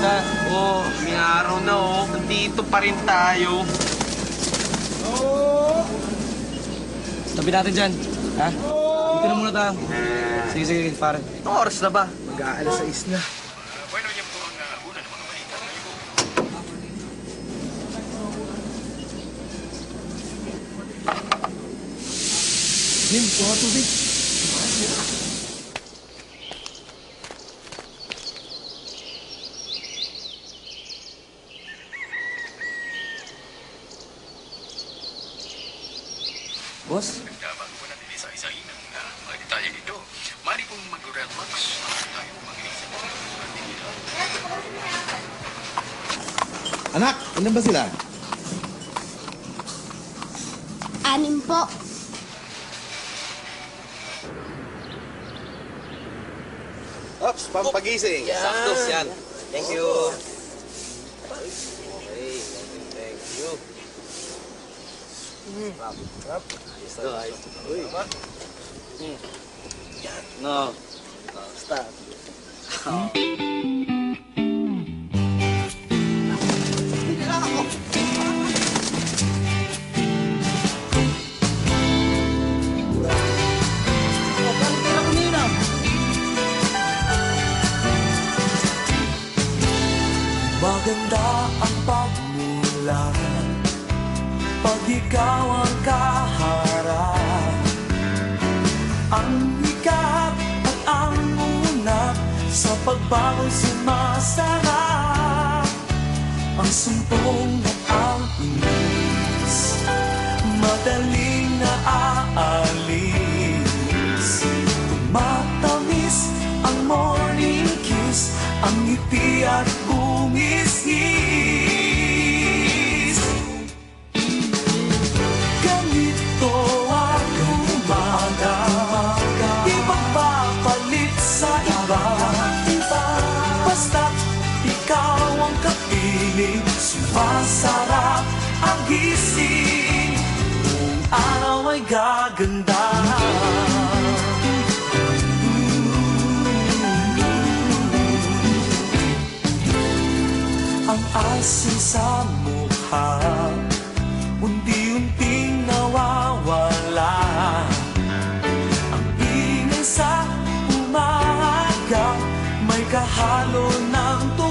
ha? Oh, may araw na oh. Dito pa rin tayo. Tabi natin dyan. Ha? Dito na muna tayo. Sige, sige, pare. Anong oras na ba? Mag-aalas sa isla. Jim, kuha tubig. Boss? Bago ko natin isa-isahin ang uh, mga detalye dito, mari pong mag-relax at tayo sa ito. Anak, ilan ba sila? Anim po. Ops, pampagising. Saktos yan. Thank you. Hey, thank you. Ayos na, ayos. Uy. Yan. No. Stop. Maganda Pag ikaw ang kaharap Ang hikap at ang unap Sa pagbangon sumasarap. Ang sumpong at ang inis Madaling naaalis Matamis ang morning kiss Ang ngiti at bungis-ngis kapiling Sumasarap ang gising. Buong araw ay gaganda. Ang asin sa mukha Unti-unting nawawala. Ang ingay sa umaga May kahalo ng tuwa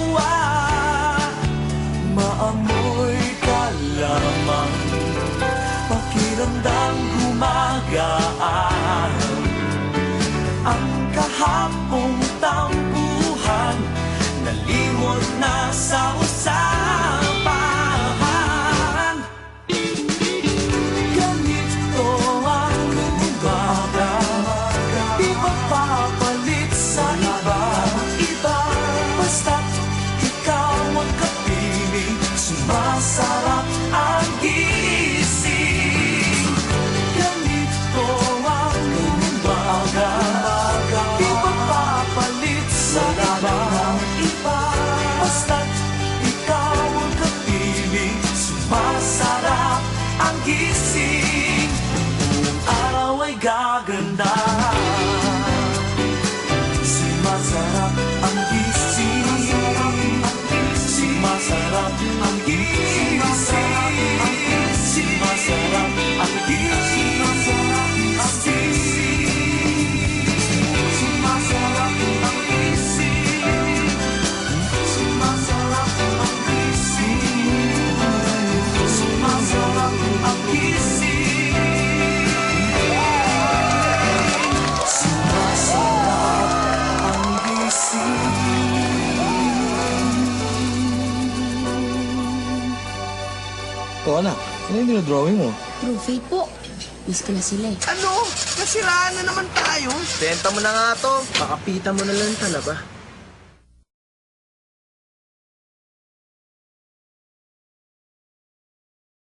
Gumagaan Ang kahapong tampuhan Nalimot na sa usapan. Ganito ang umaga Di magpapalit sa iba. Iba Basta't ikaw ang kapiling Sumasarap ang ang gising Buong araw ay gaganda O anak, ano yung dinodrawing mo? True fate po. Miss ko na sila eh. Ano? Nasiraan na naman tayo. Benta mo na nga to. Pakapita mo na lang talaga.